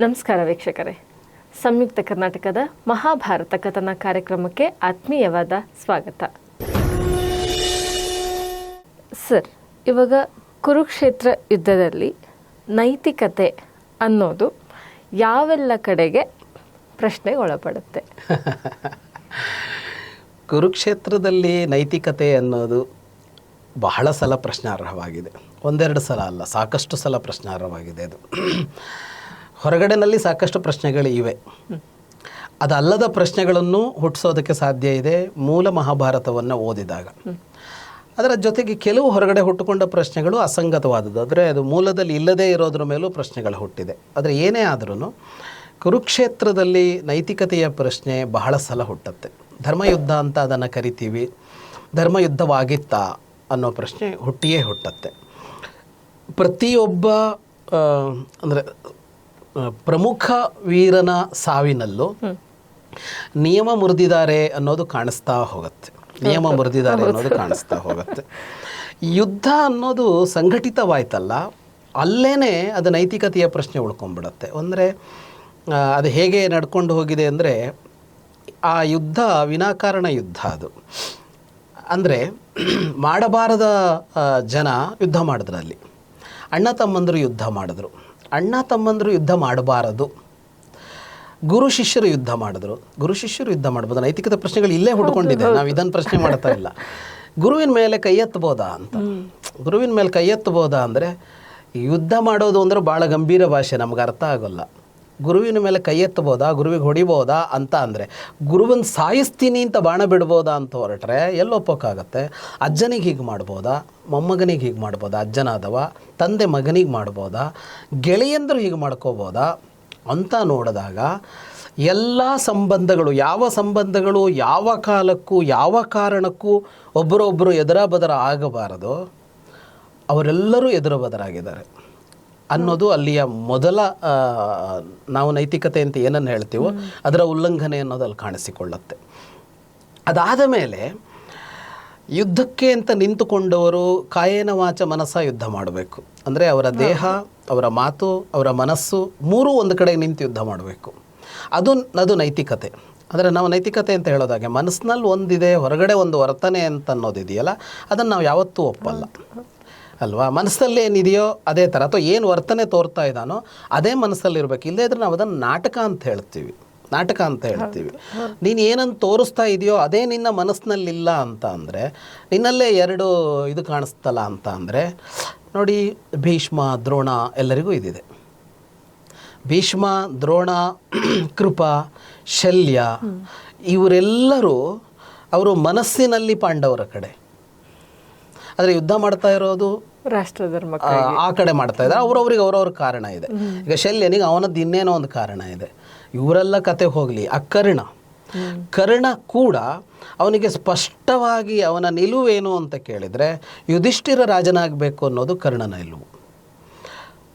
ನಮಸ್ಕಾರ ವೀಕ್ಷಕರೇ. ಸಂಯುಕ್ತ ಕರ್ನಾಟಕದ ಮಹಾಭಾರತ ಕಥನ ಕಾರ್ಯಕ್ರಮಕ್ಕೆ ಆತ್ಮೀಯವಾದ ಸ್ವಾಗತ. ಸರ್, ಇವಾಗ ಕುರುಕ್ಷೇತ್ರ ಯುದ್ಧದಲ್ಲಿ ನೈತಿಕತೆ ಅನ್ನೋದು ಯಾವೆಲ್ಲ ಕಡೆಗೆ ಪ್ರಶ್ನೆಗೆ ಒಳಪಡುತ್ತೆ ಕುರುಕ್ಷೇತ್ರದಲ್ಲಿ ನೈತಿಕತೆ ಅನ್ನೋದು ಬಹಳ ಸಲ ಪ್ರಶ್ನಾರ್ಹವಾಗಿದೆ. ಒಂದೆರಡು ಸಲ ಅಲ್ಲ, ಸಾಕಷ್ಟು ಸಲ ಪ್ರಶ್ನಾರ್ಹವಾಗಿದೆ ಅದು. ಹೊರಗಡೆನಲ್ಲಿ ಸಾಕಷ್ಟು ಪ್ರಶ್ನೆಗಳು ಇವೆ ಅದಲ್ಲದ ಪ್ರಶ್ನೆಗಳನ್ನು ಹುಟ್ಟಿಸೋದಕ್ಕೆ ಸಾಧ್ಯ ಇದೆ ಮೂಲ ಮಹಾಭಾರತವನ್ನು ಓದಿದಾಗ. ಅದರ ಜೊತೆಗೆ ಕೆಲವು ಹೊರಗಡೆ ಹುಟ್ಟುಕೊಂಡ ಪ್ರಶ್ನೆಗಳು ಅಸಂಗತವಾದದ್ದು. ಅಂದರೆ ಅದು ಮೂಲದಲ್ಲಿ ಇಲ್ಲದೇ ಇರೋದ್ರ ಮೇಲೂ ಪ್ರಶ್ನೆಗಳು ಹುಟ್ಟಿದೆ. ಆದರೆ ಏನೇ ಆದ್ರೂ ಕುರುಕ್ಷೇತ್ರದಲ್ಲಿ ನೈತಿಕತೆಯ ಪ್ರಶ್ನೆ ಬಹಳ ಸಲ ಹುಟ್ಟುತ್ತೆ. ಧರ್ಮಯುದ್ಧ ಅಂತ ಅದನ್ನು ಕರಿತೀವಿ. ಧರ್ಮಯುದ್ಧವಾಗಿತ್ತಾ ಅನ್ನೋ ಪ್ರಶ್ನೆ ಹುಟ್ಟಿಯೇ ಹುಟ್ಟತ್ತೆ. ಪ್ರತಿಯೊಬ್ಬ ಅಂದರೆ ಪ್ರಮುಖ ವೀರನ ಸಾವಿನಲ್ಲೂ ನಿಯಮ ಮುರಿದಿದ್ದಾರೆ ಅನ್ನೋದು ಕಾಣಿಸ್ತಾ ಹೋಗುತ್ತೆ. ನಿಯಮ ಮುರಿದಿದ್ದಾರೆ ಅನ್ನೋದು ಕಾಣಿಸ್ತಾ ಹೋಗುತ್ತೆ. ಯುದ್ಧ ಅನ್ನೋದು ಸಂಘಟಿತವಾಯ್ತಲ್ಲ ಅಲ್ಲೇ ಅದು ನೈತಿಕತೆಯ ಪ್ರಶ್ನೆ ಉಳ್ಕೊಂಡ್ಬಿಡತ್ತೆ. ಅಂದರೆ ಅದು ಹೇಗೆ ನಡ್ಕೊಂಡು ಹೋಗಿದೆ ಅಂದರೆ ಆ ಯುದ್ಧ ವಿನಾಕಾರಣ ಯುದ್ಧ ಅದು. ಅಂದರೆ ಮಾಡಬಾರದ ಜನ ಯುದ್ಧ ಮಾಡಿದ್ರಲ್ಲಿ. ಅಣ್ಣ ತಮ್ಮಂದರು ಯುದ್ಧ ಮಾಡಿದ್ರು. ಅಣ್ಣ ತಮ್ಮಂದರು ಯುದ್ಧ ಮಾಡಬಾರದು. ಗುರು ಶಿಷ್ಯರು ಯುದ್ಧ ಮಾಡಿದ್ರು. ಗುರು ಶಿಷ್ಯರು ಯುದ್ಧ ಮಾಡ್ಬೋದು. ನೈತಿಕತೆ ಪ್ರಶ್ನೆಗಳು ಇಲ್ಲೇ ಹುಡ್ಕೊಂಡಿದೆ. ನಾವು ಇದನ್ನು ಪ್ರಶ್ನೆ ಮಾಡ್ತಾ ಇಲ್ಲ. ಗುರುವಿನ ಮೇಲೆ ಕೈ ಎತ್ತಬೋದಾ ಅಂತ. ಗುರುವಿನ ಮೇಲೆ ಕೈ ಎತ್ತಬೋದಾ ಅಂದರೆ ಯುದ್ಧ ಮಾಡೋದು ಅಂದರೆ ಭಾಳ ಗಂಭೀರ ಭಾಷೆ. ನಮ್ಗೆ ಅರ್ಥ ಆಗೋಲ್ಲ. ಗುರುವಿನ ಮೇಲೆ ಕೈ ಎತ್ತಬೋದಾ, ಗುರುವಿಗೆ ಹೊಡಿಬೋದಾ ಅಂತ ಅಂದರೆ ಗುರುವನ್ನ ಸಾಯಿಸ್ತೀನಿ ಅಂತ ಬಾಣ ಬಿಡ್ಬೋದಾ ಅಂತ ಹೊರಟ್ರೆ ಎಲ್ಲೊಪ್ಪಕ್ಕಾಗತ್ತೆ. ಅಜ್ಜನಿಗೆ ಹೀಗೆ ಮಾಡ್ಬೋದಾ, ಮೊಮ್ಮಗನಿಗೆ ಹೀಗೆ ಮಾಡ್ಬೋದಾ, ಅಜ್ಜನಾದವ, ತಂದೆ ಮಗನಿಗೆ ಮಾಡ್ಬೋದಾ, ಗೆಳೆಯಂದರು ಹೀಗೆ ಮಾಡ್ಕೋಬೋದಾ ಅಂತ ನೋಡಿದಾಗ ಎಲ್ಲ ಸಂಬಂಧಗಳು, ಯಾವ ಸಂಬಂಧಗಳು, ಯಾವ ಕಾಲಕ್ಕೂ, ಯಾವ ಕಾರಣಕ್ಕೂ ಒಬ್ಬರೊಬ್ಬರು ಎದುರ ಬದರ ಆಗಬಾರದು ಅವರೆಲ್ಲರೂ ಎದುರು ಬದರಾಗಿದ್ದಾರೆ ಅನ್ನೋದು ಅಲ್ಲಿಯ ಮೊದಲ ನಾವು ನೈತಿಕತೆ ಅಂತ ಏನನ್ನು ಹೇಳ್ತೀವೋ ಅದರ ಉಲ್ಲಂಘನೆ ಅನ್ನೋದು ಅಲ್ಲಿ ಕಾಣಿಸಿಕೊಳ್ಳುತ್ತೆ. ಅದಾದ ಮೇಲೆ ಯುದ್ಧಕ್ಕೆ ಅಂತ ನಿಂತುಕೊಂಡವರು ಕಾಯೇನ ವಾಚ ಮನಸ್ಸ ಯುದ್ಧ ಮಾಡಬೇಕು. ಅಂದರೆ ಅವರ ದೇಹ, ಅವರ ಮಾತು, ಅವರ ಮನಸ್ಸು ಮೂರೂ ಒಂದು ಕಡೆ ನಿಂತು ಯುದ್ಧ ಮಾಡಬೇಕು. ಅದು ಅದು ನೈತಿಕತೆ. ಅಂದರೆ ನಾವು ನೈತಿಕತೆ ಅಂತ ಹೇಳೋದಾಗೆ ಮನಸ್ಸಿನಲ್ಲಿ ಒಂದಿದೆ, ಹೊರಗಡೆ ಒಂದು ವರ್ತನೆ ಅಂತ ಅನ್ನೋದಿದೆಯಲ್ಲ, ಅದನ್ನು ನಾವು ಯಾವತ್ತೂ ಒಪ್ಪಲ್ಲ. ಅಲ್ವಾ? ಮನಸ್ಸಲ್ಲಿ ಏನಿದೆಯೋ ಅದೇ ಥರ ಅಥವಾ ಏನು ವರ್ತನೆ ತೋರ್ತಾ ಇದ್ದಾನೋ ಅದೇ ಮನಸ್ಸಲ್ಲಿ ಇರಬೇಕು. ಇಲ್ಲದೇ ಇದ್ರೆ ನಾವು ಅದನ್ನು ನಾಟಕ ಅಂತ ಹೇಳ್ತೀವಿ. ನಾಟಕ ಅಂತ ಹೇಳ್ತೀವಿ. ನೀನು ಏನನ್ನು ತೋರಿಸ್ತಾ ಇದೆಯೋ ಅದೇ ನಿನ್ನ ಮನಸ್ಸಿನಲ್ಲಿಲ್ಲ ಅಂತ ಅಂದರೆ ನಿನ್ನಲ್ಲೇ ಎರಡು ಇದು ಕಾಣಿಸ್ತಲ್ಲ ಅಂತ ಅಂದರೆ ನೋಡಿ ಭೀಷ್ಮ ದ್ರೋಣ ಎಲ್ಲರಿಗೂ ಇದಿದೆ. ಭೀಷ್ಮ ದ್ರೋಣ ಕೃಪ ಶಲ್ಯ ಇವರೆಲ್ಲರೂ ಅವರು ಮನಸ್ಸಿನಲ್ಲಿ ಪಾಂಡವರ ಕಡೆ. ಆದರೆ ಯುದ್ಧ ಮಾಡ್ತಾ ಇರೋದು ರಾಷ್ಟ್ರ ಧರ್ಮ ಆ, ಆ ಕಡೆ ಮಾಡ್ತಾ ಇದ್ದಾರೆ. ಅವ್ರವ್ರಿಗೆ ಅವ್ರವ್ರ ಕಾರಣ ಇದೆ. ಈಗ ಶಲ್ಯನಿಗೆ ಅವನದ್ದು ಇನ್ನೇನೋ ಒಂದು ಕಾರಣ ಇದೆ. ಇವರೆಲ್ಲ ಕತೆ ಹೋಗಲಿ. ಆ ಕರ್ಣ. ಕರ್ಣ ಕೂಡ ಅವನಿಗೆ ಸ್ಪಷ್ಟವಾಗಿ ಅವನ ನಿಲುವೇನು ಅಂತ ಕೇಳಿದರೆ ಯುಧಿಷ್ಠಿರ ರಾಜನಾಗಬೇಕು ಅನ್ನೋದು ಕರ್ಣನ ನಿಲುವು.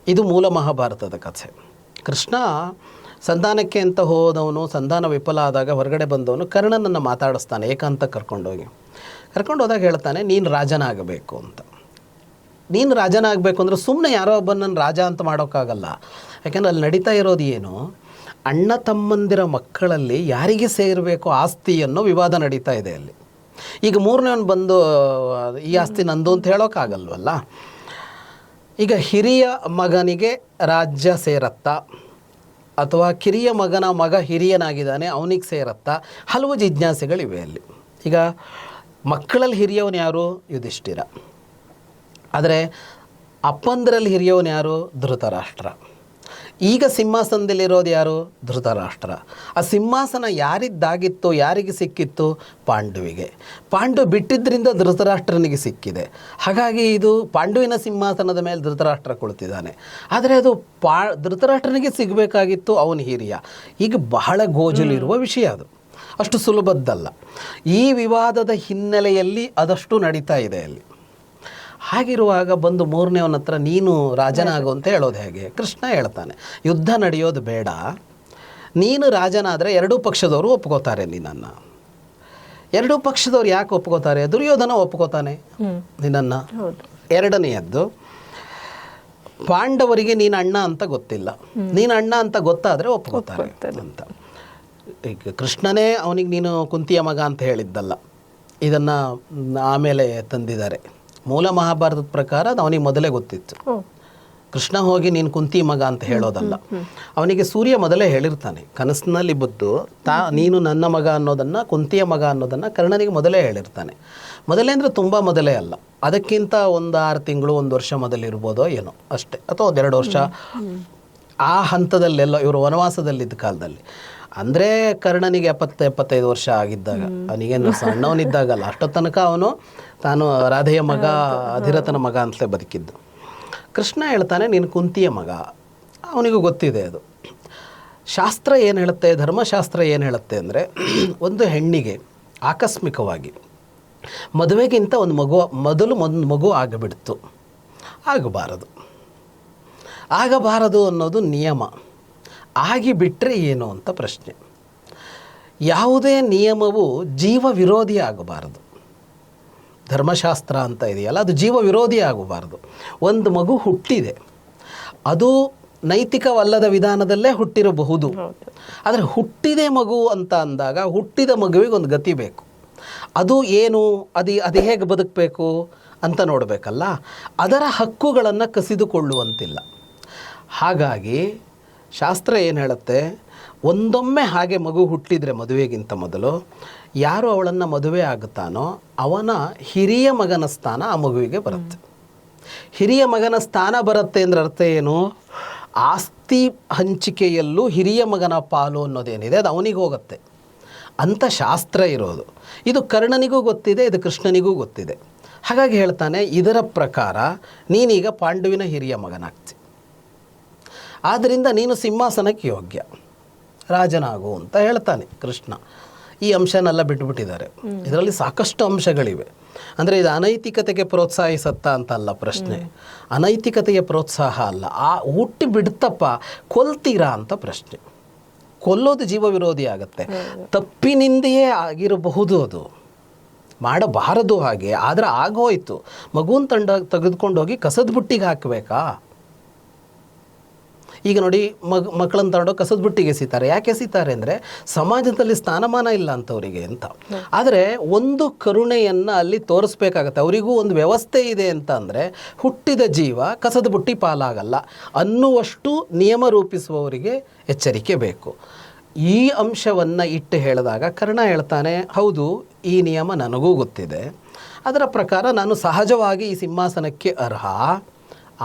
ಇದು ಮೂಲ ಮಹಾಭಾರತದ ಕಥೆ. ಕೃಷ್ಣ ಸಂಧಾನಕ್ಕೆ ಅಂತ ಹೋದವನು ಸಂಧಾನ ವಿಫಲ ಆದಾಗ ಹೊರಗಡೆ ಬಂದವನು ಕರ್ಣನನ್ನು ಮಾತಾಡಿಸ್ತಾನೆ ಏಕಾಂತ ಕರ್ಕೊಂಡೋಗಿ. ಕರ್ಕೊಂಡು ಹೋದಾಗ ಹೇಳ್ತಾನೆ, ನೀನು ರಾಜನಾಗಬೇಕು ಅಂತ. ನೀನು ರಾಜನಾಗಬೇಕು ಅಂದರೆ ಸುಮ್ಮನೆ ಯಾರೋ ಒಬ್ಬನನ್ನು ರಾಜ ಅಂತ ಮಾಡೋಕ್ಕಾಗಲ್ಲ. ಯಾಕೆಂದ್ರೆ ಅಲ್ಲಿ ನಡೀತಾ ಇರೋದು ಏನು? ಅಣ್ಣ ತಮ್ಮಂದಿರ ಮಕ್ಕಳಲ್ಲಿ ಯಾರಿಗೆ ಸೇರಬೇಕು ಆಸ್ತಿ ಅನ್ನೋ ವಿವಾದ ನಡೀತಾ ಇದೆ ಅಲ್ಲಿ. ಈಗ ಮೂರನೇವನು ಬಂದು, ಈ ಆಸ್ತಿ ನಂದು ಅಂತ ಹೇಳೋಕ್ಕಾಗಲ್ವಲ್ಲ? ಈಗ ಹಿರಿಯ ಮಗನಿಗೆ ರಾಜ್ಯ ಸೇರತ್ತಾ, ಅಥವಾ ಕಿರಿಯ ಮಗನ ಮಗ ಹಿರಿಯನಾಗಿದ್ದಾನೆ, ಅವನಿಗೆ ಸೇರತ್ತಾ, ಹಲವು ಜಿಜ್ಞಾಸೆಗಳಿವೆ ಅಲ್ಲಿ. ಈಗ ಮಕ್ಕಳಲ್ಲಿ ಹಿರಿಯವನು ಯಾರು? ಯುಧಿಷ್ಠಿರ. ಆದರೆ ಅಪ್ಪಂದರಲ್ಲಿ ಹಿರಿಯವನು ಯಾರು? ಧೃತರಾಷ್ಟ್ರ. ಈಗ ಸಿಂಹಾಸನದಲ್ಲಿರೋದು ಯಾರು? ಧೃತರಾಷ್ಟ್ರ. ಆ ಸಿಂಹಾಸನ ಯಾರಿದ್ದಾಗಿತ್ತು ಯಾರಿಗೆ ಸಿಕ್ಕಿತ್ತು? ಪಾಂಡುವಿಗೆ. ಪಾಂಡು ಬಿಟ್ಟಿದ್ದರಿಂದ ಧೃತರಾಷ್ಟ್ರನಿಗೆ ಸಿಕ್ಕಿದೆ. ಹಾಗಾಗಿ ಇದು ಪಾಂಡುವಿನ ಸಿಂಹಾಸನದ ಮೇಲೆ ಧೃತರಾಷ್ಟ್ರ ಕುಳಿತಿದ್ದಾನೆ. ಆದರೆ ಅದು ಪಾ ಧೃತರಾಷ್ಟ್ರನಿಗೆ ಸಿಗಬೇಕಾಗಿತ್ತು ಅವನ ಹಿರಿಯ. ಈಗ ಬಹಳ ಗೋಜಲಿರುವ ವಿಷಯ ಅದು. ಅಷ್ಟು ಸುಲಭದ್ದಲ್ಲ. ಈ ವಿವಾದದ ಹಿನ್ನೆಲೆಯಲ್ಲಿ ಅದಷ್ಟು ನಡೀತಾ ಇದೆ ಅಲ್ಲಿ. ಹಾಗಿರುವಾಗ ಬಂದು ಮೂರನೇವನ ಹತ್ರ ನೀನು ರಾಜನಾಗು ಅಂತ ಹೇಳೋದು ಹೇಗೆ? ಕೃಷ್ಣ ಹೇಳ್ತಾನೆ ಯುದ್ಧ ನಡೆಯೋದು ಬೇಡ. ನೀನು ರಾಜನಾದರೆ ಎರಡೂ ಪಕ್ಷದವರು ಒಪ್ಕೋತಾರೆ ನಿನ್ನನ್ನು ಎರಡೂ ಪಕ್ಷದವ್ರು ಯಾಕೆ ಒಪ್ಕೋತಾರೆ? ದುರ್ಯೋಧನ ಒಪ್ಕೋತಾನೆ ನಿನ್ನನ್ನು. ಎರಡನೆಯದ್ದು ಪಾಂಡವರಿಗೆ ನೀನು ಅಣ್ಣ ಅಂತ ಗೊತ್ತಿಲ್ಲ. ನೀನು ಅಣ್ಣ ಅಂತ ಗೊತ್ತಾದರೆ ಒಪ್ಕೋತಾರೆ. ಅಂತ. ಈಗ ಕೃಷ್ಣನೇ ಅವನಿಗೆ ನೀನು ಕುಂತಿಯ ಮಗ ಅಂತ ಹೇಳಿದ್ದಲ್ಲ ಇದನ್ನು ಆಮೇಲೆ ತಂದಿದ್ದಾರೆ. ಮೂಲ ಮಹಾಭಾರತದ ಪ್ರಕಾರ ಅದು ಅವನಿಗೆ ಮೊದಲೇ ಗೊತ್ತಿತ್ತು. ಕೃಷ್ಣ ಹೋಗಿ ನೀನು ಕುಂತಿ ಮಗ ಅಂತ ಹೇಳೋದಲ್ಲ ಅವನಿಗೆ ಸೂರ್ಯ ಮೊದಲೇ ಹೇಳಿರ್ತಾನೆ. ಕನಸಿನಲ್ಲಿ ಬದ್ದು ತಾ ನೀನು ನನ್ನ ಮಗ ಅನ್ನೋದನ್ನು ಕುಂತಿಯ ಮಗ ಅನ್ನೋದನ್ನು ಕರ್ಣನಿಗೆ ಮೊದಲೇ ಹೇಳಿರ್ತಾನೆ. ಮೊದಲೇ ಅಂದರೆ ತುಂಬ ಮೊದಲೇ ಅಲ್ಲ ಅದಕ್ಕಿಂತ ಒಂದು ಆರು ತಿಂಗಳು ಒಂದು ವರ್ಷ ಮೊದಲಿರ್ಬೋದೋ ಏನೋ ಅಷ್ಟೇ. ಅಥವಾ ಒಂದೆರಡು ವರ್ಷ ಆ ಹಂತದಲ್ಲೆಲ್ಲ ಇವರು ವನವಾಸದಲ್ಲಿದ್ದ ಕಾಲದಲ್ಲಿ. ಅಂದರೆ ಕರ್ಣನಿಗೆ ಎಪ್ಪತ್ತು ಎಪ್ಪತ್ತೈದು ವರ್ಷ ಆಗಿದ್ದಾಗ. ಅವನಿಗೇನು ಸಣ್ಣವನಿದ್ದಾಗಲ್ಲ. ಅಷ್ಟೋ ತನಕ ಅವನು ತಾನು ರಾಧೆಯ ಮಗ ಅಧಿರಥನ ಮಗ ಅಂತಲೇ ಬದುಕಿದ್ದು. ಕೃಷ್ಣ ಹೇಳ್ತಾನೆ ನೀನು ಕುಂತಿಯ ಮಗ. ಅವನಿಗೂ ಗೊತ್ತಿದೆ ಅದು. ಶಾಸ್ತ್ರ ಏನು ಹೇಳುತ್ತೆ ಧರ್ಮಶಾಸ್ತ್ರ ಏನು ಹೇಳುತ್ತೆ ಅಂದರೆ ಒಂದು ಹೆಣ್ಣಿಗೆ ಆಕಸ್ಮಿಕವಾಗಿ ಮದುವೆಗಿಂತ ಒಂದು ಮಗು ಮೊದಲು ಒಂದು ಮಗು ಆಗಬಿಡ್ತು. ಆಗಬಾರದು. ಆಗಬಾರದು ಅನ್ನೋದು ನಿಯಮ. ಆಗಿಬಿಟ್ರೆ ಏನು ಅಂತ ಪ್ರಶ್ನೆ. ಯಾವುದೇ ನಿಯಮವು ಜೀವ ವಿರೋಧಿ ಆಗಬಾರದು. ಧರ್ಮಶಾಸ್ತ್ರ ಅಂತ ಇದೆಯಲ್ಲ, ಅದು ಜೀವ ವಿರೋಧಿ ಆಗಬಾರದು. ಒಂದು ಮಗು ಹುಟ್ಟಿದೆ. ಅದು ನೈತಿಕವಲ್ಲದ ವಿಧಾನದಲ್ಲೇ ಹುಟ್ಟಿರಬಹುದು. ಆದರೆ ಹುಟ್ಟಿದೆ ಮಗು ಅಂತ ಅಂದಾಗ ಹುಟ್ಟಿದ ಮಗುವಿಗೆ ಒಂದು ಗತಿ ಬೇಕು. ಅದು ಏನು, ಅದು ಅದು ಹೇಗೆ ಬದುಕಬೇಕು ಅಂತ ನೋಡಬೇಕಲ್ಲ. ಅದರ ಹಕ್ಕುಗಳನ್ನು ಕಸಿದುಕೊಳ್ಳುವಂತಿಲ್ಲ. ಹಾಗಾಗಿ ಶಾಸ್ತ್ರ ಏನು ಹೇಳುತ್ತೆ? ಒಂದೊಮ್ಮೆ ಹಾಗೆ ಮಗು ಹುಟ್ಟಿದರೆ ಮದುವೆಗಿಂತ ಮೊದಲು ಯಾರು ಅವಳನ್ನು ಮದುವೆ ಆಗುತ್ತಾನೋ ಅವನ ಹಿರಿಯ ಮಗನ ಸ್ಥಾನ ಆ ಮಗುವಿಗೆ ಬರುತ್ತೆ. ಹಿರಿಯ ಮಗನ ಸ್ಥಾನ ಬರುತ್ತೆ ಅಂದ್ರೆ ಅರ್ಥ ಏನು? ಆಸ್ತಿ ಹಂಚಿಕೆಯಲ್ಲೂ ಹಿರಿಯ ಮಗನ ಪಾಲು ಅನ್ನೋದೇನಿದೆ, ಅದು ಅವನಿಗೆ ಹೋಗುತ್ತೆ. ಅಂಥ ಶಾಸ್ತ್ರ ಇರೋದು. ಇದು ಕರ್ಣನಿಗೂ ಗೊತ್ತಿದೆ, ಇದು ಕೃಷ್ಣನಿಗೂ ಗೊತ್ತಿದೆ. ಹಾಗಾಗಿ ಹೇಳ್ತಾನೆ, ಇದರ ಪ್ರಕಾರ ನೀನೀಗ ಪಾಂಡುವಿನ ಹಿರಿಯ ಮಗನಾಗ್ತಿ. ಆದ್ದರಿಂದ ನೀನು ಸಿಂಹಾಸನಕ್ಕೆ ಯೋಗ್ಯ. ರಾಜನಾಗು ಅಂತ ಹೇಳ್ತಾನೆ ಕೃಷ್ಣ. ಈ ಅಂಶನೆಲ್ಲ ಬಿಟ್ಬಿಟ್ಟಿದ್ದಾರೆ. ಇದರಲ್ಲಿ ಸಾಕಷ್ಟು ಅಂಶಗಳಿವೆ. ಅಂದರೆ ಇದು ಅನೈತಿಕತೆಗೆ ಪ್ರೋತ್ಸಾಹಿಸತ್ತಾ ಅಂತಲ್ಲ ಪ್ರಶ್ನೆ. ಅನೈತಿಕತೆಯ ಪ್ರೋತ್ಸಾಹ ಅಲ್ಲ. ಆ ಹುಟ್ಟಿ ಬಿಡ್ತಪ್ಪ, ಕೊಲ್ತೀರಾ ಅಂತ ಪ್ರಶ್ನೆ. ಕೊಲ್ಲೋದು ಜೀವ ವಿರೋಧಿ ಆಗುತ್ತೆ. ತಪ್ಪಿನಿಂದೆಯೇ ಆಗಿರಬಹುದು ಅದು. ಮಾಡಬಾರದು ಹಾಗೆ. ಆದರೆ ಆಗೋಯ್ತು. ಮಗುವನ್ನು ತಂಡ ತೆಗೆದುಕೊಂಡೋಗಿ ಕಸದ ಬುಟ್ಟಿಗೆ ಹಾಕಬೇಕಾ? ಈಗ ನೋಡಿ ಮಗ್ ಮಕ್ಕಳನ್ನ ತಗೊಂಡು ಕಸದ ಬುಟ್ಟಿಗೆ ಎಸಿತಾರೆ. ಯಾಕೆ ಎಸಿತಾರೆ ಅಂದರೆ ಸಮಾಜದಲ್ಲಿ ಸ್ಥಾನಮಾನ ಇಲ್ಲ ಅಂತವರಿಗೆ ಅಂತ. ಆದರೆ ಒಂದು ಕರುಣೆಯನ್ನು ಅಲ್ಲಿ ತೋರಿಸ್ಬೇಕಾಗತ್ತೆ. ಅವರಿಗೂ ಒಂದು ವ್ಯವಸ್ಥೆ ಇದೆ ಅಂತ ಅಂದರೆ ಹುಟ್ಟಿದ ಜೀವ ಕಸದ ಬುಟ್ಟಿ ಪಾಲಾಗಲ್ಲ. ಅನ್ನುವಷ್ಟು ನಿಯಮ ರೂಪಿಸುವವರಿಗೆ ಎಚ್ಚರಿಕೆ ಬೇಕು. ಈ ಅಂಶವನ್ನು ಇಟ್ಟು ಹೇಳಿದಾಗ ಕರ್ಣ ಹೇಳ್ತಾನೆ ಹೌದು ಈ ನಿಯಮ ನನಗೂ ಗೊತ್ತಿದೆ. ಅದರ ಪ್ರಕಾರ ನಾನು ಸಹಜವಾಗಿ ಈ ಸಿಂಹಾಸನಕ್ಕೆ ಅರ್ಹ.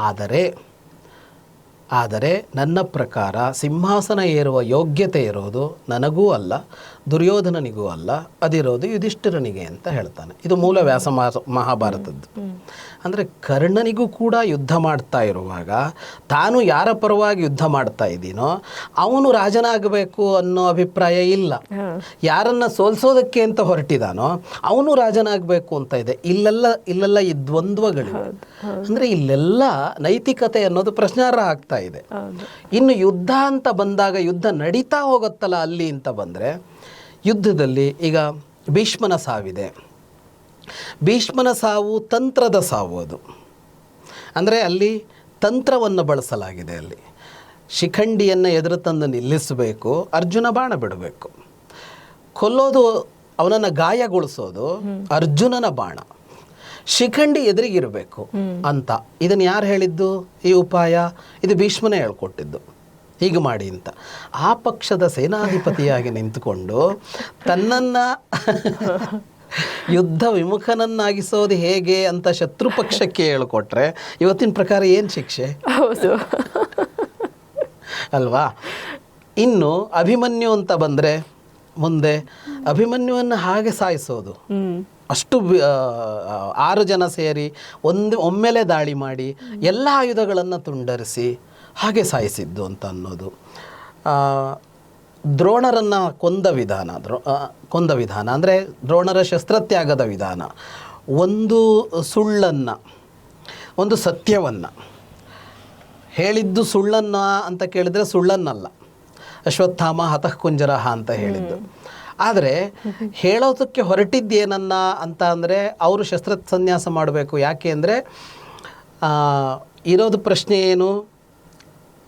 ಆದರೆ ಆದರೆ ನನ್ನ ಪ್ರಕಾರ ಸಿಂಹಾಸನ ಏರುವ ಯೋಗ್ಯತೆ ಇರೋದು ನನಗೂ ಅಲ್ಲ. ದುರ್ಯೋಧನನಿಗೂ ಅಲ್ಲ ಅದಿರೋದು ಯುಧಿಷ್ಠಿರನಿಗೆ ಅಂತ ಹೇಳ್ತಾನೆ. ಇದು ಮೂಲ ವ್ಯಾಸ ಮಹಾ- ಮಹಾಭಾರತದ್ದು. ಅಂದರೆ ಕರ್ಣನಿಗೂ ಕೂಡ ಯುದ್ಧ ಮಾಡ್ತಾ ಇರುವಾಗ ತಾನು ಯಾರ ಪರವಾಗಿ ಯುದ್ಧ ಮಾಡ್ತಾ ಇದ್ದೀನೋ ಅವನು ರಾಜನಾಗಬೇಕು ಅನ್ನೋ ಅಭಿಪ್ರಾಯ ಇಲ್ಲ. ಯಾರನ್ನ ಸೋಲ್ಸೋದಕ್ಕೆ ಅಂತ ಹೊರಟಿದಾನೋ ಅವನು ರಾಜನಾಗಬೇಕು ಅಂತ ಇದೆ. ಇಲ್ಲೆಲ್ಲ ಇಲ್ಲೆಲ್ಲ ಈ ದ್ವಂದ್ವಗಳು ಅಂದರೆ ಇಲ್ಲೆಲ್ಲ ನೈತಿಕತೆ ಅನ್ನೋದು ಪ್ರಶ್ನಾರ್ಹ ಆಗ್ತಾ ಇದೆ. ಇನ್ನು ಯುದ್ಧ ಅಂತ ಬಂದಾಗ ಯುದ್ಧ ನಡೀತಾ ಹೋಗುತ್ತಲ್ಲ ಅಲ್ಲಿ ಅಂತ ಬಂದರೆ ಯುದ್ಧದಲ್ಲಿ ಈಗ ಭೀಷ್ಮನ ಸಾವಿದೆ. ಭೀಷ್ಮನ ಸಾವು ತಂತ್ರದ ಸಾವು ಅದು. ಅಂದರೆ ಅಲ್ಲಿ ತಂತ್ರವನ್ನು ಬಳಸಲಾಗಿದೆ ಅಲ್ಲಿ. ಶಿಖಂಡಿಯನ್ನು ಎದುರು ತಂದು ನಿಲ್ಲಿಸಬೇಕು ಅರ್ಜುನ ಬಾಣ ಬಿಡಬೇಕು. ಕೊಲ್ಲೋದು ಅವನನ್ನು ಗಾಯಗೊಳಿಸೋದು ಅರ್ಜುನನ ಬಾಣ. ಶಿಖಂಡಿ ಎದುರಿಗಿರಬೇಕು ಅಂತ. ಇದನ್ನು ಯಾರು ಹೇಳಿದ್ದು? ಈ ಉಪಾಯ ಇದು ಭೀಷ್ಮನೇ ಹೇಳ್ಕೊಟ್ಟಿದ್ದು. ಹೀಗೆ ಮಾಡಿ ಅಂತ. ಆ ಪಕ್ಷದ ಸೇನಾಧಿಪತಿಯಾಗಿ ನಿಂತುಕೊಂಡು ತನ್ನನ್ನು ಯುದ್ಧ ವಿಮುಖನನ್ನಾಗಿಸೋದು ಹೇಗೆ ಅಂತ ಶತ್ರು ಪಕ್ಷಕ್ಕೆ ಹೇಳಿಕೊಟ್ರೆ ಇವತ್ತಿನ ಪ್ರಕಾರ ಏನು ಶಿಕ್ಷೆ? ಹೌದು. ಅಲ್ವಾ? ಇನ್ನು ಅಭಿಮನ್ಯು ಅಂತ ಬಂದರೆ ಮುಂದೆ ಅಭಿಮನ್ಯುವನ್ನು ಹಾಗೆ ಸಾಯಿಸೋದು. ಅಷ್ಟು ಆರು ಜನ ಸೇರಿ ಒಂದು ಒಮ್ಮೆಲೆ ದಾಳಿ ಮಾಡಿ ಎಲ್ಲ ಆಯುಧಗಳನ್ನು ತುಂಡರಿಸಿ ಹಾಗೆ ಸಾಯಿಸಿದ್ದು ಅಂತ ಅನ್ನೋದು. ದ್ರೋಣರನ್ನು ಕೊಂದ ವಿಧಾನ, ದ್ರೋ ಕೊಂದ ವಿಧಾನ, ಅಂದರೆ ದ್ರೋಣರ ಶಸ್ತ್ರತ್ಯಾಗದ ವಿಧಾನ. ಒಂದು ಸುಳ್ಳನ್ನು, ಒಂದು ಸತ್ಯವನ್ನು, ಹೇಳಿದ್ದು ಸುಳ್ಳನ್ನ ಅಂತ ಕೇಳಿದರೆ ಸುಳ್ಳನ್ನಲ್ಲ. ಅಶ್ವತ್ಥಾಮ ಹತಃ ಕುಂಜರಹ ಅಂತ ಹೇಳಿದ್ದು. ಆದರೆ ಹೇಳೋದಕ್ಕೆ ಹೊರಟಿದ್ದೇನನ್ನ ಅಂತ ಅಂದರೆ ಅವರು ಶಸ್ತ್ರ ಸನ್ಯಾಸ ಮಾಡಬೇಕು. ಯಾಕೆ ಅಂದರೆ ಇರೋದು ಪ್ರಶ್ನೆ ಏನು?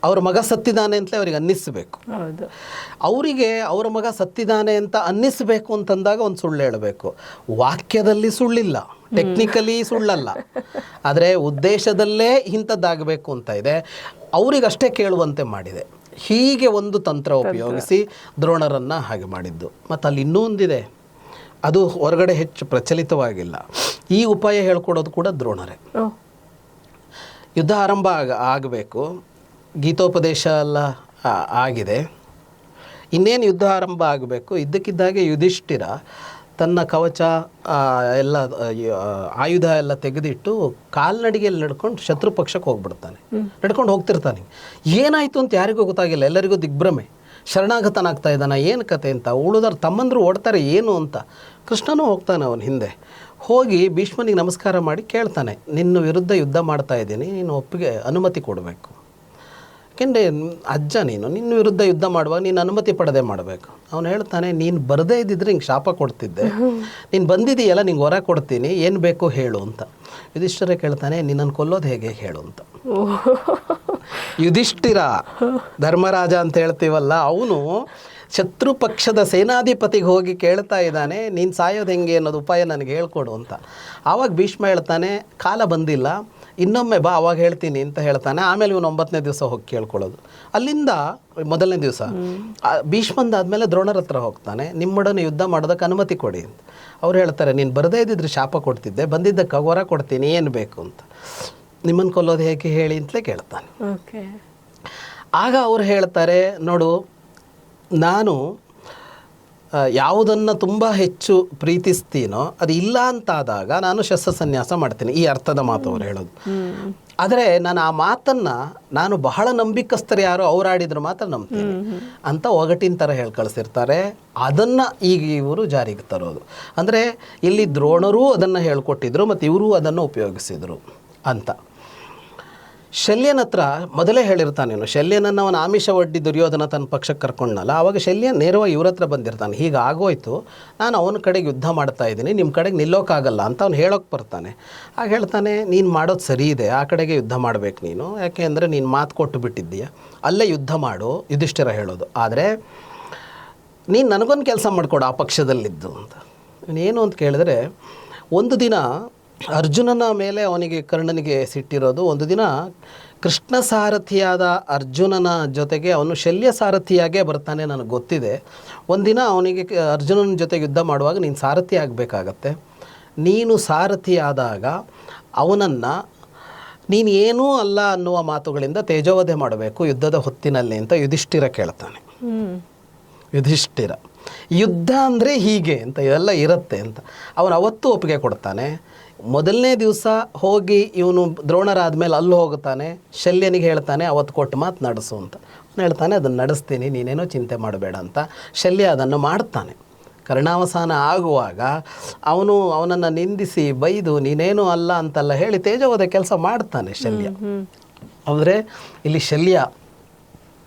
ಅವ್ರ ಮಗ ಸತ್ತಿದ್ದಾನೆ ಅಂತಲೇ ಅವ್ರಿಗೆ ಅನ್ನಿಸ್ಬೇಕು. ಅವರಿಗೆ ಅವರ ಮಗ ಸತ್ತಿದ್ದಾನೆ ಅಂತ ಅನ್ನಿಸ್ಬೇಕು ಅಂತಂದಾಗ ಒಂದು ಸುಳ್ಳು ಹೇಳಬೇಕು. ವಾಕ್ಯದಲ್ಲಿ ಸುಳ್ಳಿಲ್ಲ ಟೆಕ್ನಿಕಲಿ ಸುಳ್ಳಲ್ಲ. ಆದರೆ ಉದ್ದೇಶದಲ್ಲೇ ಇಂಥದ್ದಾಗಬೇಕು ಅಂತ ಇದೆ. ಅವರಿಗಷ್ಟೇ ಕೇಳುವಂತೆ ಮಾಡಿದೆ. ಹೀಗೆ ಒಂದು ತಂತ್ರ ಉಪಯೋಗಿಸಿ ದ್ರೋಣರನ್ನು ಹಾಗೆ ಮಾಡಿದ್ದು. ಮತ್ತು ಅಲ್ಲಿ ಇನ್ನೂ ಒಂದಿದೆ. ಅದು ಹೊರಗಡೆ ಹೆಚ್ಚು ಪ್ರಚಲಿತವಾಗಿಲ್ಲ. ಈ ಉಪಾಯ ಹೇಳ್ಕೊಡೋದು ಕೂಡ ದ್ರೋಣರೇ. ಯುದ್ಧ ಆರಂಭ ಆಗ ಆಗಬೇಕು. ಗೀತೋಪದೇಶ ಎಲ್ಲ ಆಗಿದೆ. ಇನ್ನೇನು ಯುದ್ಧ ಆರಂಭ ಆಗಬೇಕು? ಇದ್ದಕ್ಕಿದ್ದಾಗೆ ಯುಧಿಷ್ಠಿರ ತನ್ನ ಕವಚ ಎಲ್ಲ ಆಯುಧ ಎಲ್ಲ ತೆಗೆದಿಟ್ಟು ಕಾಲ್ನಡಿಗೆಯಲ್ಲಿ ನಡ್ಕೊಂಡು ಶತ್ರು ಪಕ್ಷಕ್ಕೆ ಹೋಗ್ಬಿಡ್ತಾನೆ. ನಡ್ಕೊಂಡು ಹೋಗ್ತಿರ್ತಾನೆ. ಏನಾಯಿತು ಅಂತ ಯಾರಿಗೂ ಗೊತ್ತಾಗಿಲ್ಲ. ಎಲ್ಲರಿಗೂ ದಿಗ್ಭ್ರಮೆ. ಶರಣಾಗತನಾಗ್ತಾ ಇದ್ದಾನೆ. ಏನು ಕತೆ ಅಂತ. ಉಳಿದವ್ರು ತಮ್ಮಂದರು ಓಡ್ತಾರೆ ಏನು ಅಂತ. ಕೃಷ್ಣನೂ ಹೋಗ್ತಾನೆ ಅವನ ಹಿಂದೆ. ಹೋಗಿ ಭೀಷ್ಮನಿಗೆ ನಮಸ್ಕಾರ ಮಾಡಿ ಕೇಳ್ತಾನೆ. ನಿನ್ನ ವಿರುದ್ಧ ಯುದ್ಧ ಮಾಡ್ತಾ ಇದ್ದೀನಿ. ನೀನು ಒಪ್ಪಿಗೆ ಅನುಮತಿ ಕೊಡಬೇಕು. ಯಾಕೆಂದರೆ ಅಜ್ಜ ನೀನು ನಿನ್ನ ವಿರುದ್ಧ ಯುದ್ಧ ಮಾಡುವಾಗ ನೀನು ಅನುಮತಿ ಪಡೆದೇ ಮಾಡಬೇಕು. ಅವನು ಹೇಳ್ತಾನೆ ನೀನು ಬರದೇ ಇದ್ದಿದ್ರೆ ಹಿಂಗೆ ಶಾಪ ಕೊಡ್ತಿದ್ದೆ. ನೀನು ಬಂದಿದೆಯಲ್ಲ ನಿಂಗೆ ಹೊರ ಕೊಡ್ತೀನಿ ಏನು ಬೇಕು ಹೇಳು ಅಂತ. ಯುಧಿಷ್ಠಿರ ಕೇಳ್ತಾನೆ ನಿನ್ನನ್ನು ಕೊಲ್ಲೋದು ಹೇಗೆ ಹೇಳು ಅಂತ. ಯುಧಿಷ್ಠಿರ ಧರ್ಮರಾಜ ಅಂತ ಹೇಳ್ತೀವಲ್ಲ ಅವನು ಶತ್ರು ಪಕ್ಷದ ಸೇನಾಧಿಪತಿಗೆ ಹೋಗಿ ಕೇಳ್ತಾ ಇದ್ದಾನೆ ನೀನು ಸಾಯೋದು ಹೆಂಗೆ ಅನ್ನೋದು ಉಪಾಯ ನನಗೆ ಹೇಳ್ಕೊಡು ಅಂತ. ಆವಾಗ ಭೀಷ್ಮ ಹೇಳ್ತಾನೆ ಕಾಲ ಬಂದಿಲ್ಲ ಇನ್ನೊಮ್ಮೆ ಬಾ ಅವಾಗ ಹೇಳ್ತೀನಿ ಅಂತ ಹೇಳ್ತಾನೆ. ಆಮೇಲೆ ಇವನು ಒಂಬತ್ತನೇ ದಿವಸ ಹೋಗಿ ಕೇಳ್ಕೊಳ್ಳೋದು. ಅಲ್ಲಿಂದ ಮೊದಲನೇ ದಿವಸ ಭೀಷ್ಮಂದಾದ್ಮೇಲೆ ದ್ರೋಣರ ಹತ್ರ ಹೋಗ್ತಾನೆ. ನಿಮ್ಮೊಡನೆ ಯುದ್ಧ ಮಾಡೋದಕ್ಕೆ ಅನುಮತಿ ಕೊಡಿ ಅಂತ. ಅವ್ರು ಹೇಳ್ತಾರೆ ನೀನು ಬರದೇ ಇದ್ದಿದ್ರೆ ಶಾಪ ಕೊಡ್ತಿದ್ದೆ ಬಂದಿದ್ದಕ್ಕೆ ವರ ಕೊಡ್ತೀನಿ ಏನು ಬೇಕು ಅಂತ. ನಿಮ್ಮನ್ನು ಕೊಲ್ಲೋದು ಹೇಗೆ ಹೇಳಿ ಅಂತಲೇ ಕೇಳ್ತಾನೆ. ಓಕೆ. ಆಗ ಅವ್ರು ಹೇಳ್ತಾರೆ ನೋಡು ನಾನು ಯಾವುದನ್ನು ತುಂಬ ಹೆಚ್ಚು ಪ್ರೀತಿಸ್ತೀನೋ ಅದು ಇಲ್ಲ ಅಂತಾದಾಗ ನಾನು ಶಸ್ತ್ರಸನ್ಯಾಸ ಮಾಡ್ತೀನಿ. ಈ ಅರ್ಥದ ಮಾತು ಅವ್ರು ಹೇಳೋದು. ಆದರೆ ನಾನು ಆ ಮಾತನ್ನು ನಾನು ಬಹಳ ನಂಬಿಕಸ್ಥರು ಯಾರೋ ಅವ್ರು ಆಡಿದ್ರು ಮಾತ್ರ ನಂಬ್ತೀನಿ. ಅಂತ ಒಗಟಿನ ಥರ ಹೇಳಿ ಕಳಿಸಿರ್ತಾರೆ. ಅದನ್ನು ಈಗ ಇವರು ಜಾರಿಗೆ ತರೋದು. ಅಂದರೆ ಇಲ್ಲಿ ದ್ರೋಣರೂ ಅದನ್ನು ಹೇಳ್ಕೊಟ್ಟಿದ್ರು ಮತ್ತು ಇವರೂ ಅದನ್ನು ಉಪಯೋಗಿಸಿದರು ಅಂತ. ಶಲ್ಯನ ಹತ್ರ ಮೊದಲೇ ಹೇಳಿರ್ತಾನೆ ಇವನು, ಶಲ್ಯನನ್ನು ಅವನ ಆಮಿಷ ಒಡ್ಡಿ ದುರ್ಯೋಧನ ತನ್ನ ಪಕ್ಷಕ್ಕೆ ಕರ್ಕೊಂಡಲ್ಲ ಆವಾಗ ಶಲ್ಯ ನೇರವಾಗಿ ಇವ್ರ ಹತ್ರ ಬಂದಿರ್ತಾನೆ. ಹೀಗೆ ಆಗೋಯ್ತು, ನಾನು ಅವನ ಕಡೆಗೆ ಯುದ್ಧ ಮಾಡ್ತಾ ಇದ್ದೀನಿ ನಿಮ್ಮ ಕಡೆಗೆ ನಿಲ್ಲೋಕ್ಕಾಗಲ್ಲ ಅಂತ ಅವ್ನು ಹೇಳೋಕೆ ಬರ್ತಾನೆ. ಆಗ ಹೇಳ್ತಾನೆ, ನೀನು ಮಾಡೋದು ಸರಿ ಇದೆ, ಆ ಕಡೆಗೆ ಯುದ್ಧ ಮಾಡಬೇಕು ನೀನು, ಯಾಕೆ ಅಂದರೆ ನೀನು ಮಾತು ಕೊಟ್ಟು ಬಿಟ್ಟಿದ್ದೀಯ. ಅಲ್ಲೇ ಯುದ್ಧ ಮಾಡು, ಯುಧಿಷ್ಠಿರ ಹೇಳೋದು. ಆದರೆ, ನೀನು ನನಗೊಂದು ಕೆಲಸ ಮಾಡಿಕೊಡು ಆ ಪಕ್ಷದಲ್ಲಿದ್ದು ಅಂತ. ಏನು ಅಂತ ಕೇಳಿದ್ರೆ, ಒಂದು ದಿನ ಅರ್ಜುನನ ಮೇಲೆ ಅವನಿಗೆ ಕರ್ಣನಿಗೆ ಸಿಟ್ಟಿರೋದು. ಒಂದು ದಿನ ಕೃಷ್ಣ ಸಾರಥಿಯಾದ ಅರ್ಜುನನ ಜೊತೆಗೆ ಅವನು ಶಲ್ಯ ಸಾರಥಿಯಾಗೇ ಬರ್ತಾನೆ ನನಗೆ ಗೊತ್ತಿದೆ. ಒಂದಿನ ಅವನಿಗೆ ಅರ್ಜುನನ ಜೊತೆಗೆ ಯುದ್ಧ ಮಾಡುವಾಗ ನೀನು ಸಾರಥಿ ಆಗಬೇಕಾಗತ್ತೆ. ನೀನು ಸಾರಥಿಯಾದಾಗ ಆದಾಗ ಅವನನ್ನು ನೀನು ಏನೂ ಅಲ್ಲ ಅನ್ನುವ ಮಾತುಗಳಿಂದ ತೇಜೋವಧೆ ಮಾಡಬೇಕು ಯುದ್ಧದ ಹೊತ್ತಿನಲ್ಲಿ ಅಂತ ಯುಧಿಷ್ಠಿರ ಕೇಳ್ತಾನೆ. ಯುಧಿಷ್ಠಿರ. ಯುದ್ಧ ಅಂದರೆ ಹೀಗೆ ಅಂತ ಇವೆಲ್ಲ ಇರುತ್ತೆ ಅಂತ. ಅವನು ಅವತ್ತು ಒಪ್ಪಿಗೆ ಕೊಡ್ತಾನೆ. ಮೊದಲನೇ ದಿವಸ ಹೋಗಿ ಇವನು ದ್ರೋಣರಾದ ಮೇಲೆ ಅಲ್ಲಿ ಹೋಗ್ತಾನೆ ಶಲ್ಯನಿಗೆ ಹೇಳ್ತಾನೆ ಅವತ್ತು ಕೊಟ್ಟು ಮಾತು ನಡೆಸು ಅಂತ. ಅವನು ಹೇಳ್ತಾನೆ ಅದನ್ನು ನಡೆಸ್ತೀನಿ ನೀನೇನೋ ಚಿಂತೆ ಮಾಡಬೇಡ ಅಂತ. ಶಲ್ಯ ಅದನ್ನು ಮಾಡ್ತಾನೆ. ಕರ್ಣಾವಸಾನ ಆಗುವಾಗ ಅವನು ಅವನನ್ನು ನಿಂದಿಸಿ ಬೈದು ನೀನೇನು ಅಲ್ಲ ಅಂತೆಲ್ಲ ಹೇಳಿ ತೇಜವಾದ ಕೆಲಸ ಮಾಡ್ತಾನೆ ಶಲ್ಯ. ಆದರೆ ಇಲ್ಲಿ ಶಲ್ಯ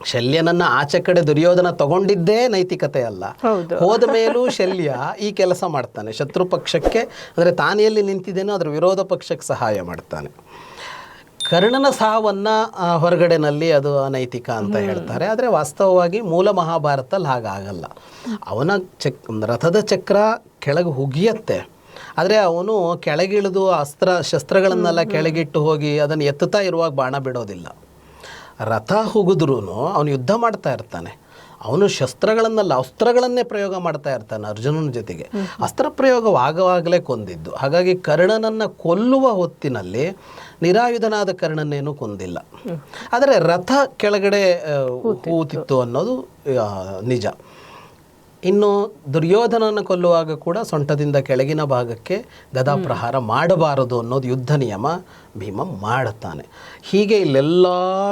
ಶಲ್ಯನನ್ನ ಆಚೆ ಕಡೆ ದುರ್ಯೋಧನ ತಗೊಂಡಿದ್ದೇ ನೈತಿಕತೆ ಅಲ್ಲ. ಹೌದು. ಮೇಲೂ ಶಲ್ಯ ಈ ಕೆಲಸ ಮಾಡ್ತಾನೆ. ಶತ್ರು ಪಕ್ಷಕ್ಕೆ ಅಂದರೆ ತಾನೆಯಲ್ಲಿ ನಿಂತಿದ್ದೇನೋ ಅದರ ವಿರೋಧ ಪಕ್ಷಕ್ಕೆ ಸಹಾಯ ಮಾಡ್ತಾನೆ. ಕರ್ಣನ ಸಾವನ್ನ ಹೊರಗಡೆನಲ್ಲಿ ಅದು ಅನೈತಿಕ ಅಂತ ಹೇಳ್ತಾರೆ. ಆದರೆ ವಾಸ್ತವವಾಗಿ ಮೂಲ ಮಹಾಭಾರತದಲ್ಲಿ ಹಾಗಾಗಲ್ಲ. ಅವನ ಚಕ್ ರಥದ ಚಕ್ರ ಕೆಳಗೆ ಹುಗಿಯತ್ತೆ ಆದರೆ ಅವನು ಕೆಳಗಿಳಿದು ಅಸ್ತ್ರ ಶಸ್ತ್ರಗಳನ್ನೆಲ್ಲ ಕೆಳಗಿಟ್ಟು ಹೋಗಿ ಅದನ್ನು ಎತ್ತುತ್ತಾ ಇರುವಾಗ ಬಾಣ ಬಿಡೋದಿಲ್ಲ. ರಥ ಹುಗಿದ್ರೂ ಅವನು ಯುದ್ಧ ಮಾಡ್ತಾ ಇರ್ತಾನೆ. ಅವನು ಶಸ್ತ್ರಗಳನ್ನಲ್ಲ ಅಸ್ತ್ರಗಳನ್ನೇ ಪ್ರಯೋಗ ಮಾಡ್ತಾ ಇರ್ತಾನೆ ಅರ್ಜುನನ ಜೊತೆಗೆ. ಅಸ್ತ್ರ ಪ್ರಯೋಗವಾಗವಾಗಲೇ ಕೊಂದಿದ್ದು. ಹಾಗಾಗಿ ಕರ್ಣನನ್ನು ಕೊಲ್ಲುವ ಹೊತ್ತಿನಲ್ಲಿ ನಿರಾಯುಧನಾದ ಕರ್ಣನೇನು ಕೊಂದಿಲ್ಲ. ಆದರೆ ರಥ ಕೆಳಗಡೆ ಕೂತಿತ್ತು. ಅನ್ನೋದು ನಿಜ. ಇನ್ನು ದುರ್ಯೋಧನನ ಕೊಲ್ಲುವಾಗ ಕೂಡ ಸೊಂಟದಿಂದ ಕೆಳಗಿನ ಭಾಗಕ್ಕೆ ಗದಾ ಪ್ರಹಾರ ಮಾಡಬಾರದು ಅನ್ನೋದು ಯುದ್ಧ ನಿಯಮ ಭೀಮ ಮಾಡುತ್ತಾನೆ. ಹೀಗೆ ಇಲ್ಲೆಲ್ಲ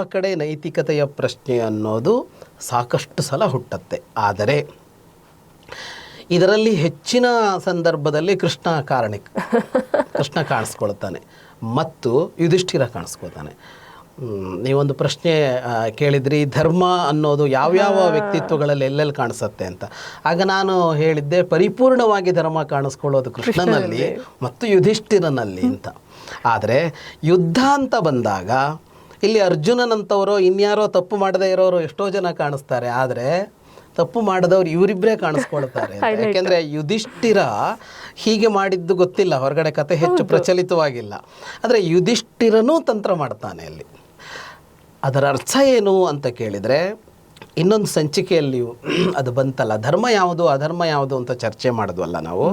ಕಡೆ ನೈತಿಕತೆಯ ಪ್ರಶ್ನೆ ಅನ್ನೋದು ಸಾಕಷ್ಟು ಸಲ ಹುಟ್ಟತ್ತೆ. ಆದರೆ ಇದರಲ್ಲಿ ಹೆಚ್ಚಿನ ಸಂದರ್ಭದಲ್ಲಿ ಕೃಷ್ಣ ಕಾರಣಿಕ ಕೃಷ್ಣ ಕಾಣಿಸ್ಕೊಳ್ತಾನೆ ಮತ್ತು ಯುಧಿಷ್ಠಿರ ಕಾಣಿಸ್ಕೊಳ್ತಾನೆ. ನೀವೊಂದು ಪ್ರಶ್ನೆ ಕೇಳಿದ್ರಿ ಧರ್ಮ ಅನ್ನೋದು ಯಾವ್ಯಾವ ವ್ಯಕ್ತಿತ್ವಗಳಲ್ಲಿ ಎಲ್ಲೆಲ್ಲಿ ಕಾಣಿಸುತ್ತೆ ಅಂತ. ಆಗ ನಾನು ಹೇಳಿದ್ದೆ ಪರಿಪೂರ್ಣವಾಗಿ ಧರ್ಮ ಕಾಣಿಸ್ಕೊಳ್ಳೋದು ಕೃಷ್ಣನಲ್ಲಿ ಮತ್ತು ಯುಧಿಷ್ಠಿರನಲ್ಲಿ ಅಂತ. ಆದರೆ ಯುದ್ಧ ಅಂತ ಬಂದಾಗ ಇಲ್ಲಿ ಅರ್ಜುನನಂಥವರು ಇನ್ಯಾರೋ ತಪ್ಪು ಮಾಡದೇ ಇರೋರು ಎಷ್ಟೋ ಜನ ಕಾಣಿಸ್ತಾರೆ. ಆದರೆ ತಪ್ಪು ಮಾಡದವ್ರು ಇವರಿಬ್ಬರೇ ಕಾಣಿಸ್ಕೊಳ್ತಾರೆ ಯಾಕೆಂದ್ರೆ ಯುಧಿಷ್ಠಿರ ಹೀಗೆ ಮಾಡಿದ್ದು ಗೊತ್ತಿಲ್ಲ. ಹೊರಗಡೆ ಕತೆ ಹೆಚ್ಚು ಪ್ರಚಲಿತವಾಗಿಲ್ಲ. ಆದರೆ ಯುಧಿಷ್ಠಿರನೂ ತಂತ್ರ ಮಾಡ್ತಾನೆ ಅಲ್ಲಿ ಅದರ ಅರ್ಥ ಏನು ಅಂತ ಕೇಳಿದರೆ ಇನ್ನೊಂದು ಸಂಚಿಕೆಯಲ್ಲಿ ಅದು ಬಂತಲ್ಲ ಧರ್ಮ ಯಾವುದು ಅಧರ್ಮ ಯಾವುದು ಅಂತ ಚರ್ಚೆ ಮಾಡಿದ್ವಲ್ಲ ನಾವು.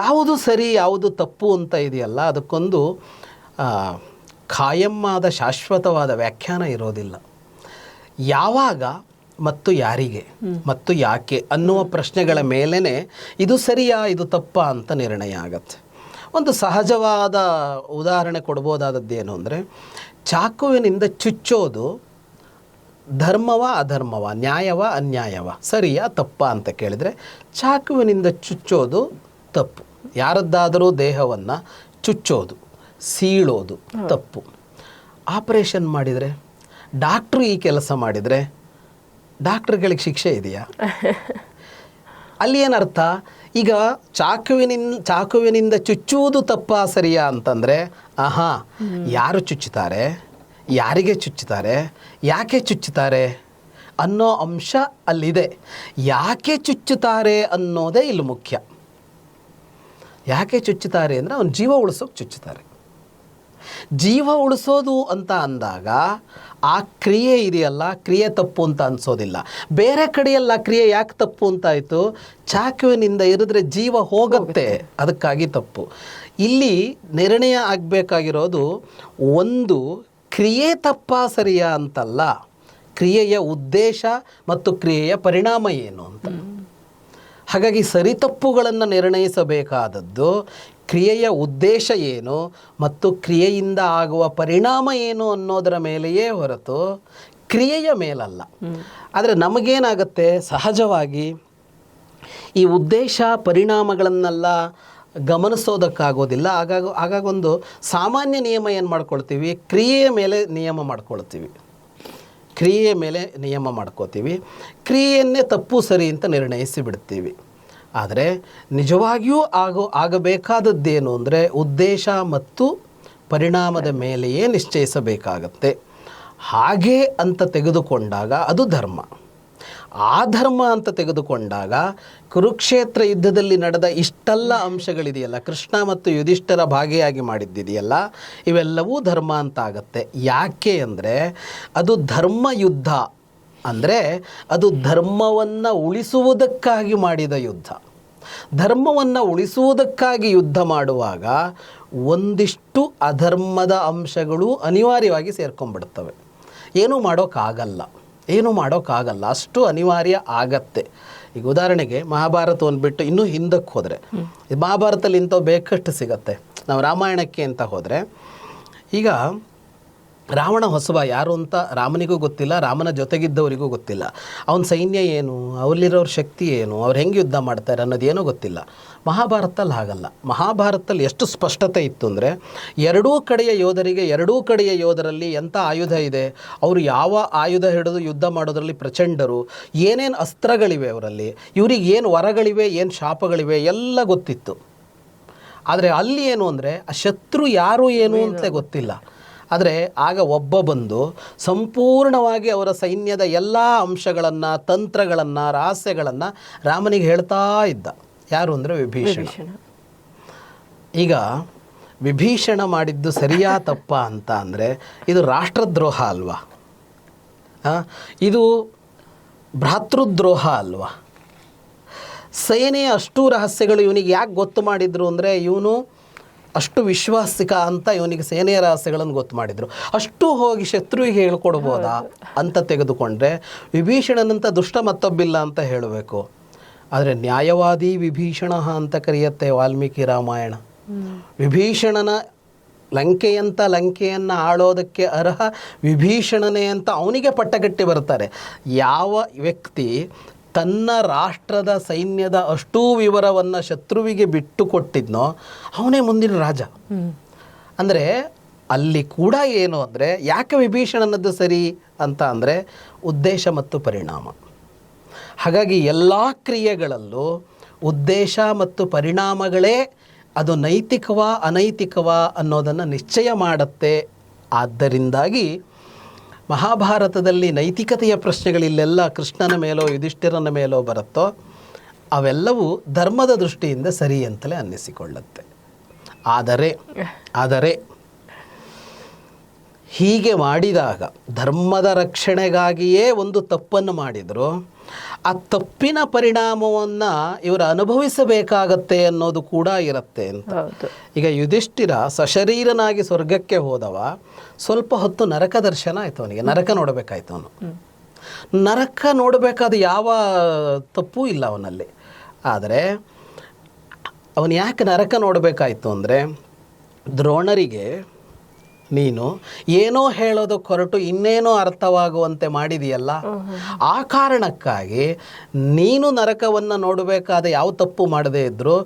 ಯಾವುದು ಸರಿ ಯಾವುದು ತಪ್ಪು ಅಂತ ಇದೆಯಲ್ಲ ಅದಕ್ಕೊಂದು ಖಾಯಮ್ಮಾದ ಶಾಶ್ವತವಾದ ವ್ಯಾಖ್ಯಾನ ಇರೋದಿಲ್ಲ. ಯಾವಾಗ ಮತ್ತು ಯಾರಿಗೆ ಮತ್ತು ಯಾಕೆ ಅನ್ನುವ ಪ್ರಶ್ನೆಗಳ ಮೇಲೇ ಇದು ಸರಿಯಾ ಇದು ತಪ್ಪ ಅಂತ ನಿರ್ಣಯ ಆಗತ್ತೆ. ಒಂದು ಸಹಜವಾದ ಉದಾಹರಣೆ ಕೊಡ್ಬೋದಾದದ್ದೇನು ಅಂದರೆ ಚಾಕುವಿನಿಂದ ಚುಚ್ಚೋದು ಧರ್ಮವ ಅಧರ್ಮವ ನ್ಯಾಯವ ಅನ್ಯಾಯವ ಸರಿಯಾ ತಪ್ಪ ಅಂತ ಕೇಳಿದರೆ ಚಾಕುವಿನಿಂದ ಚುಚ್ಚೋದು ತಪ್ಪು. ಯಾರದ್ದಾದರೂ ದೇಹವನ್ನು ಚುಚ್ಚೋದು ಸೀಳೋದು ತಪ್ಪು. ಆಪರೇಷನ್ ಮಾಡಿದರೆ ಡಾಕ್ಟ್ರು ಈ ಕೆಲಸ ಮಾಡಿದರೆ ಡಾಕ್ಟ್ರುಗಳಿಗೆ ಶಿಕ್ಷೆ ಇದೆಯಾ? ಅಲ್ಲಿ ಏನರ್ಥ? ಈಗ ಚಾಕುವಿನಿಂದ ಚಾಕುವಿನಿಂದ ಚುಚ್ಚುವುದು ತಪ್ಪ ಸರಿಯಾ ಅಂತಂದರೆ, ಆಹಾ, ಯಾರು ಚುಚ್ಚುತ್ತಾರೆ? ಯಾರಿಗೆ ಚುಚ್ಚುತ್ತಾರೆ? ಯಾಕೆ ಚುಚ್ಚುತ್ತಾರೆ? ಅನ್ನೋ ಅಂಶ ಅಲ್ಲಿದೆ. ಯಾಕೆ ಚುಚ್ಚುತ್ತಾರೆ ಅನ್ನೋದೇ ಇಲ್ಲಿ ಮುಖ್ಯ. ಯಾಕೆ ಚುಚ್ಚುತ್ತಾರೆ ಅಂದರೆ ಅವನು ಜೀವ ಉಳಿಸೋಕೆ ಚುಚ್ಚುತ್ತಾರೆ. ಜೀವ ಉಳಿಸೋದು ಅಂತ ಅಂದಾಗ ಆ ಕ್ರಿಯೆ ಇದೆಯಲ್ಲ ಕ್ರಿಯೆ ತಪ್ಪು ಅಂತ ಅನ್ಸೋದಿಲ್ಲ. ಬೇರೆ ಕಡೆಯಲ್ಲ ಕ್ರಿಯೆ ಯಾಕೆ ತಪ್ಪು ಅಂತಾಯಿತು ಚಾಕುವಿನಿಂದ ಇರಿದ್ರೆ ಜೀವ ಹೋಗುತ್ತೆ. ಅದಕ್ಕಾಗಿ ತಪ್ಪು. ಇಲ್ಲಿ ನಿರ್ಣಯ ಆಗಬೇಕಾಗಿರೋದು ಒಂದು ಕ್ರಿಯೆ ತಪ್ಪ ಸರಿಯಾ ಅಂತಲ್ಲ. ಕ್ರಿಯೆಯ ಉದ್ದೇಶ ಮತ್ತು ಕ್ರಿಯೆಯ ಪರಿಣಾಮ ಏನು ಅಂತ. ಹಾಗಾಗಿ ಸರಿತಪ್ಪುಗಳನ್ನು ನಿರ್ಣಯಿಸಬೇಕಾದದ್ದು ಕ್ರಿಯೆಯ ಉದ್ದೇಶ ಏನು ಮತ್ತು ಕ್ರಿಯೆಯಿಂದ ಆಗುವ ಪರಿಣಾಮ ಏನು ಅನ್ನೋದರ ಮೇಲೆಯೇ ಹೊರತು ಕ್ರಿಯೆಯ ಮೇಲಲ್ಲ. ಆದರೆ ನಮಗೇನಾಗುತ್ತೆ? ಸಹಜವಾಗಿ ಈ ಉದ್ದೇಶ, ಪರಿಣಾಮಗಳನ್ನೆಲ್ಲ ಗಮನಿಸೋದಕ್ಕಾಗೋದಿಲ್ಲ. ಆಗಾಗ ಆಗಾಗೊಂದು ಸಾಮಾನ್ಯ ನಿಯಮ ಏನು ಮಾಡ್ಕೊಳ್ತೀವಿ ಕ್ರಿಯೆಯ ಮೇಲೆ ನಿಯಮ ಮಾಡ್ಕೊಳ್ತೀವಿ. ಕ್ರಿಯೆಯ ಮೇಲೆ ನಿಯಮ ಮಾಡ್ಕೋತೀವಿ. ಕ್ರಿಯೆಯನ್ನೇ ತಪ್ಪು ಸರಿ ಅಂತ ನಿರ್ಣಯಿಸಿ ಬಿಡ್ತೀವಿ. ಆದರೆ ನಿಜವಾಗಿಯೂ ಆಗೋ, ಆಗಬೇಕಾದದ್ದೇನು ಅಂದರೆ ಉದ್ದೇಶ ಮತ್ತು ಪರಿಣಾಮದ ಮೇಲೆಯೇ ನಿಶ್ಚಯಿಸಬೇಕಾಗತ್ತೆ. ಹಾಗೆ ಅಂತ ತೆಗೆದುಕೊಂಡಾಗ ಅದು ಧರ್ಮ. ಆ ಧರ್ಮ ಅಂತ ತೆಗೆದುಕೊಂಡಾಗ ಕುರುಕ್ಷೇತ್ರ ಯುದ್ಧದಲ್ಲಿ ನಡೆದ ಇಷ್ಟೆಲ್ಲ ಅಂಶಗಳಿದೆಯಲ್ಲ, ಕೃಷ್ಣ ಮತ್ತು ಯುಧಿಷ್ಠರ ಭಾಗಿಯಾಗಿ ಮಾಡಿದ್ದಿದೆಯಲ್ಲ, ಇವೆಲ್ಲವೂ ಧರ್ಮ ಅಂತ ಆಗತ್ತೆ ಯಾಕೆ ಅಂದರೆ ಅದು ಧರ್ಮ ಯುದ್ಧ. ಅಂದರೆ ಅದು ಧರ್ಮವನ್ನು ಉಳಿಸುವುದಕ್ಕಾಗಿ ಮಾಡಿದ ಯುದ್ಧ. ಧರ್ಮವನ್ನು ಉಳಿಸುವುದಕ್ಕಾಗಿ ಯುದ್ಧ ಮಾಡುವಾಗ ಒಂದಿಷ್ಟು ಅಧರ್ಮದ ಅಂಶಗಳು ಅನಿವಾರ್ಯವಾಗಿ ಸೇರ್ಕೊಂಡ್ಬಿಡ್ತವೆ. ಏನೂ ಮಾಡೋಕ್ಕಾಗಲ್ಲ. ಏನೂ ಮಾಡೋಕ್ಕಾಗಲ್ಲ. ಅಷ್ಟು ಅನಿವಾರ್ಯ ಆಗತ್ತೆ. ಈಗ ಉದಾಹರಣೆಗೆ ಮಹಾಭಾರತವನ್ನು ಬಿಟ್ಟು ಇನ್ನೂ ಹಿಂದಕ್ಕೆ ಹೋದರೆ. ಮಹಾಭಾರತದಲ್ಲಿ ಇಂಥವು ಬೇಕಷ್ಟು ಸಿಗತ್ತೆ. ನಾವು ರಾಮಾಯಣಕ್ಕೆ ಅಂತ ಹೋದರೆ ಈಗ ರಾವಣ ಹೊಸಬ ಯಾರು ಅಂತ ರಾಮನಿಗೂ ಗೊತ್ತಿಲ್ಲ ರಾಮನ ಜೊತೆಗಿದ್ದವರಿಗೂ ಗೊತ್ತಿಲ್ಲ. ಅವನ ಸೈನ್ಯ ಏನು ಅವರಲ್ಲಿರೋರ ಶಕ್ತಿ ಏನು ಅವ್ರು ಹೆಂಗೆ ಯುದ್ಧ ಮಾಡ್ತಾರೆ ಅನ್ನೋದೇನೂ ಗೊತ್ತಿಲ್ಲ. ಮಹಾಭಾರತದಲ್ಲಿ ಹಾಗಲ್ಲ. ಮಹಾಭಾರತದಲ್ಲಿ ಎಷ್ಟು ಸ್ಪಷ್ಟತೆ ಇತ್ತು ಅಂದರೆ ಎರಡೂ ಕಡೆಯ ಯೋಧರಿಗೆ ಎರಡೂ ಕಡೆಯ ಯೋಧರಲ್ಲಿ ಎಂಥ ಆಯುಧ ಇದೆ ಅವರು ಯಾವ ಆಯುಧ ಹಿಡಿದು ಯುದ್ಧ ಮಾಡೋದರಲ್ಲಿ ಪ್ರಚಂಡರು ಏನೇನು ಅಸ್ತ್ರಗಳಿವೆ ಅವರಲ್ಲಿ ಇವ್ರಿಗೆ ಏನು ವರಗಳಿವೆ ಏನು ಶಾಪಗಳಿವೆ ಎಲ್ಲ ಗೊತ್ತಿತ್ತು. ಆದರೆ ಅಲ್ಲಿ ಏನು ಅಂದರೆ ಆ ಶತ್ರು ಯಾರು ಏನು ಅಂತ ಗೊತ್ತಿಲ್ಲ. ಆದರೆ ಆಗ ಒಬ್ಬ ಬಂದು ಸಂಪೂರ್ಣವಾಗಿ ಅವರ ಸೈನ್ಯದ ಎಲ್ಲ ಅಂಶಗಳನ್ನು ತಂತ್ರಗಳನ್ನು ರಹಸ್ಯಗಳನ್ನು ರಾಮನಿಗೆ ಹೇಳ್ತಾ ಇದ್ದ. ಯಾರು ಅಂದರೆ ವಿಭೀಷಣ. ಈಗ ವಿಭೀಷಣ ಮಾಡಿದ್ದು ಸರಿಯಾ ತಪ್ಪ ಅಂತ ಅಂದರೆ ಇದು ರಾಷ್ಟ್ರದ್ರೋಹ ಅಲ್ವಾ? ಇದು ಭ್ರಾತೃದ್ರೋಹ ಅಲ್ವಾ? ಸೇನೆಯ ಅಷ್ಟು ರಹಸ್ಯಗಳು ಇವನಿಗೆ ಯಾಕೆ ಗೊತ್ತು ಮಾಡಿದ್ರು ಅಂದರೆ ಇವನು ಅಷ್ಟು ವಿಶ್ವಾಸಿಕ ಅಂತ ಇವನಿಗೆ ಸೇನೆಯ ರಹಸ್ಯಗಳನ್ನು ಗೊತ್ತು ಮಾಡಿದರು. ಅಷ್ಟು ಹೋಗಿ ಶತ್ರುವಿಗೆ ಹೇಳ್ಕೊಡ್ಬೋದಾ ಅಂತ ತೆಗೆದುಕೊಂಡ್ರೆ ವಿಭೀಷಣನಂತ ದುಷ್ಟ ಮತ್ತೊಬ್ಬಿಲ್ಲ ಅಂತ ಹೇಳಬೇಕು. ಆದರೆ ನ್ಯಾಯವಾದಿ ವಿಭೀಷಣ ಅಂತ ಕರೆಯುತ್ತೆ ವಾಲ್ಮೀಕಿ ರಾಮಾಯಣ. ವಿಭೀಷಣನ ಲಂಕೆಯಂತ ಲಂಕೆಯನ್ನು ಆಳೋದಕ್ಕೆ ಅರ್ಹ ವಿಭೀಷಣನೇ ಅಂತ ಅವನಿಗೆ ಪಟ್ಟಗಟ್ಟಿ ಬರ್ತಾರೆ ಯಾವ ವ್ಯಕ್ತಿ ತನ್ನ ರಾಷ್ಟ್ರದ ಸೈನ್ಯದ ಅಷ್ಟೂ ವಿವರವನ್ನು ಶತ್ರುವಿಗೆ ಬಿಟ್ಟು ಕೊಟ್ಟಿದ್ನೋ ಅವನೇ ಮುಂದಿನ ರಾಜ. ಅಂದರೆ ಅಲ್ಲಿ ಕೂಡ ಏನು ಅಂದರೆ, ಯಾಕೆ ವಿಭೀಷಣನದ್ದು ಸರಿ ಅಂತ ಅಂದರೆ, ಉದ್ದೇಶ ಮತ್ತು ಪರಿಣಾಮ. ಹಾಗಾಗಿ ಎಲ್ಲ ಕ್ರಿಯೆಗಳಲ್ಲೂ ಉದ್ದೇಶ ಮತ್ತು ಪರಿಣಾಮಗಳೇ ಅದು ನೈತಿಕವಾ, ಅನೈತಿಕವಾ ಅನ್ನೋದನ್ನು ನಿಶ್ಚಯ ಮಾಡುತ್ತೆ. ಆದ್ದರಿಂದಾಗಿ ಮಹಾಭಾರತದಲ್ಲಿ ನೈತಿಕತೆಯ ಪ್ರಶ್ನೆಗಳಿಲ್ಲೆಲ್ಲ ಕೃಷ್ಣನ ಮೇಲೋ, ಯುಧಿಷ್ಠಿರನ ಮೇಲೋ ಬರುತ್ತೋ, ಅವೆಲ್ಲವೂ ಧರ್ಮದ ದೃಷ್ಟಿಯಿಂದ ಸರಿ ಅಂತಲೇ ಅನ್ನಿಸಿಕೊಳ್ಳುತ್ತೆ. ಆದರೆ ಆದರೆ, ಹೀಗೆ ಮಾಡಿದಾಗ ಧರ್ಮದ ರಕ್ಷಣೆಗಾಗಿಯೇ ಒಂದು ತಪ್ಪನ್ನು ಮಾಡಿದರು ಆ ತಪ್ಪಿನ ಪರಿಣಾಮವನ್ನು ಇವರು ಅನುಭವಿಸಬೇಕಾಗತ್ತೆ ಅನ್ನೋದು ಕೂಡ ಇರುತ್ತೆ ಅಂತ. ಈಗ ಯುಧಿಷ್ಠಿರ ಸಶರೀರನಾಗಿ ಸ್ವರ್ಗಕ್ಕೆ ಹೋದವ ಸ್ವಲ್ಪ ಹೊತ್ತು ನರಕ ದರ್ಶನ ಆಯ್ತು ಅವನಿಗೆ. ನರಕ ನೋಡಬೇಕಾಯ್ತು ಅವನು. ನರಕ ನೋಡಬೇಕಾದ ಯಾವ ತಪ್ಪೂ ಇಲ್ಲ ಅವನಲ್ಲಿ. ಆದರೆ ಅವನು ಯಾಕೆ ನರಕ ನೋಡಬೇಕಾಯ್ತು ಅಂದರೆ ದ್ರೋಣರಿಗೆ ನೀನು ಏನೋ ಹೇಳೋದಕ್ಕೆ ಹೊರಟು ಇನ್ನೇನೋ ಅರ್ಥವಾಗುವಂತೆ ಮಾಡಿದೆಯಲ್ಲ? ಆ ಕಾರಣಕ್ಕಾಗಿ ನೀನು ನರಕವನ್ನು ನೋಡಬೇಕಾದ ಯಾವ ತಪ್ಪು ಮಾಡದೇ ಇದ್ದರೂ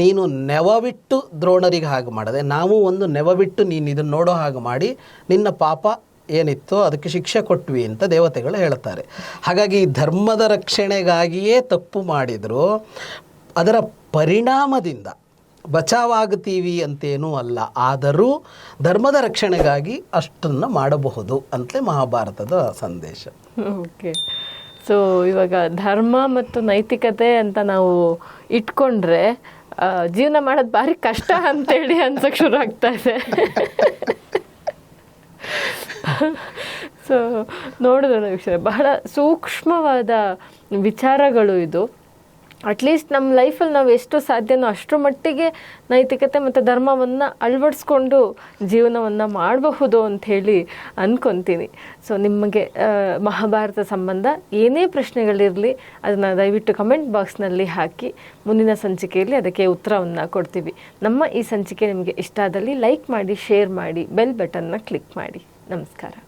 ನೀನು ನೆವವಿಟ್ಟು ದ್ರೋಣರಿಗೆ ಹಾಗೆ ಮಾಡದೆ, ನಾವು ಒಂದು ನೆವವಿಟ್ಟು ನೀನು ಇದನ್ನು ನೋಡೋ ಹಾಗೆ ಮಾಡಿ ನಿನ್ನ ಪಾಪ ಏನಿತ್ತೋ ಅದಕ್ಕೆ ಶಿಕ್ಷೆ ಕೊಟ್ವಿ ಅಂತ ದೇವತೆಗಳು ಹೇಳ್ತಾರೆ. ಹಾಗಾಗಿ ಈ ಧರ್ಮದ ರಕ್ಷಣೆಗಾಗಿಯೇ ತಪ್ಪು ಮಾಡಿದರು ಅದರ ಪರಿಣಾಮದಿಂದ ಬಚಾವಾಗುತ್ತೀವಿ ಅಂತೇನೂ ಅಲ್ಲ. ಆದರೂ ಧರ್ಮದ ರಕ್ಷಣೆಗಾಗಿ ಅಷ್ಟನ್ನು ಮಾಡಬಹುದು ಅಂತಲೇ ಮಹಾಭಾರತದ ಸಂದೇಶ. ಓಕೆ. ಸೊ ಇವಾಗ ಧರ್ಮ ಮತ್ತು ನೈತಿಕತೆ ಅಂತ ನಾವು ಇಟ್ಕೊಂಡ್ರೆ ಜೀವನ ಮಾಡೋದು ಭಾರಿ ಕಷ್ಟ ಅಂತೇಳಿ ಅನ್ಸಕ್ ಶುರು ಆಗ್ತಾ ಇದೆ. ಸೊ ನೋಡಿದ್ರೆ ವಿಷಯ ಬಹಳ ಸೂಕ್ಷ್ಮವಾದ ವಿಚಾರಗಳು ಇದು. ಅಟ್ಲೀಸ್ಟ್ ನಮ್ಮ ಲೈಫಲ್ಲಿ ನಾವು ಎಷ್ಟು ಸಾಧ್ಯನೋ ಅಷ್ಟರ ಮಟ್ಟಿಗೆ ನೈತಿಕತೆ ಮತ್ತು ಧರ್ಮವನ್ನು ಅಳವಡಿಸ್ಕೊಂಡು ಜೀವನವನ್ನು ಮಾಡಬಹುದು ಅಂತ ಹೇಳಿ ಅಂದ್ಕೊತೀನಿ ಸೊ ನಿಮಗೆ ಮಹಾಭಾರತ ಸಂಬಂಧ ಏನೇ ಪ್ರಶ್ನೆಗಳಿರಲಿ ಅದನ್ನು ದಯವಿಟ್ಟು ಕಮೆಂಟ್ ಬಾಕ್ಸ್ನಲ್ಲಿ ಹಾಕಿ. ಮುಂದಿನ ಸಂಚಿಕೆಯಲ್ಲಿ ಅದಕ್ಕೆ ಉತ್ತರವನ್ನು ಕೊಡ್ತೀವಿ. ನಮ್ಮ ಈ ಸಂಚಿಕೆ ನಿಮಗೆ ಇಷ್ಟ ಆದಲ್ಲಿ ಲೈಕ್ ಮಾಡಿ ಶೇರ್ ಮಾಡಿ ಬೆಲ್ ಬಟನ್ನ ಕ್ಲಿಕ್ ಮಾಡಿ. ನಮಸ್ಕಾರ.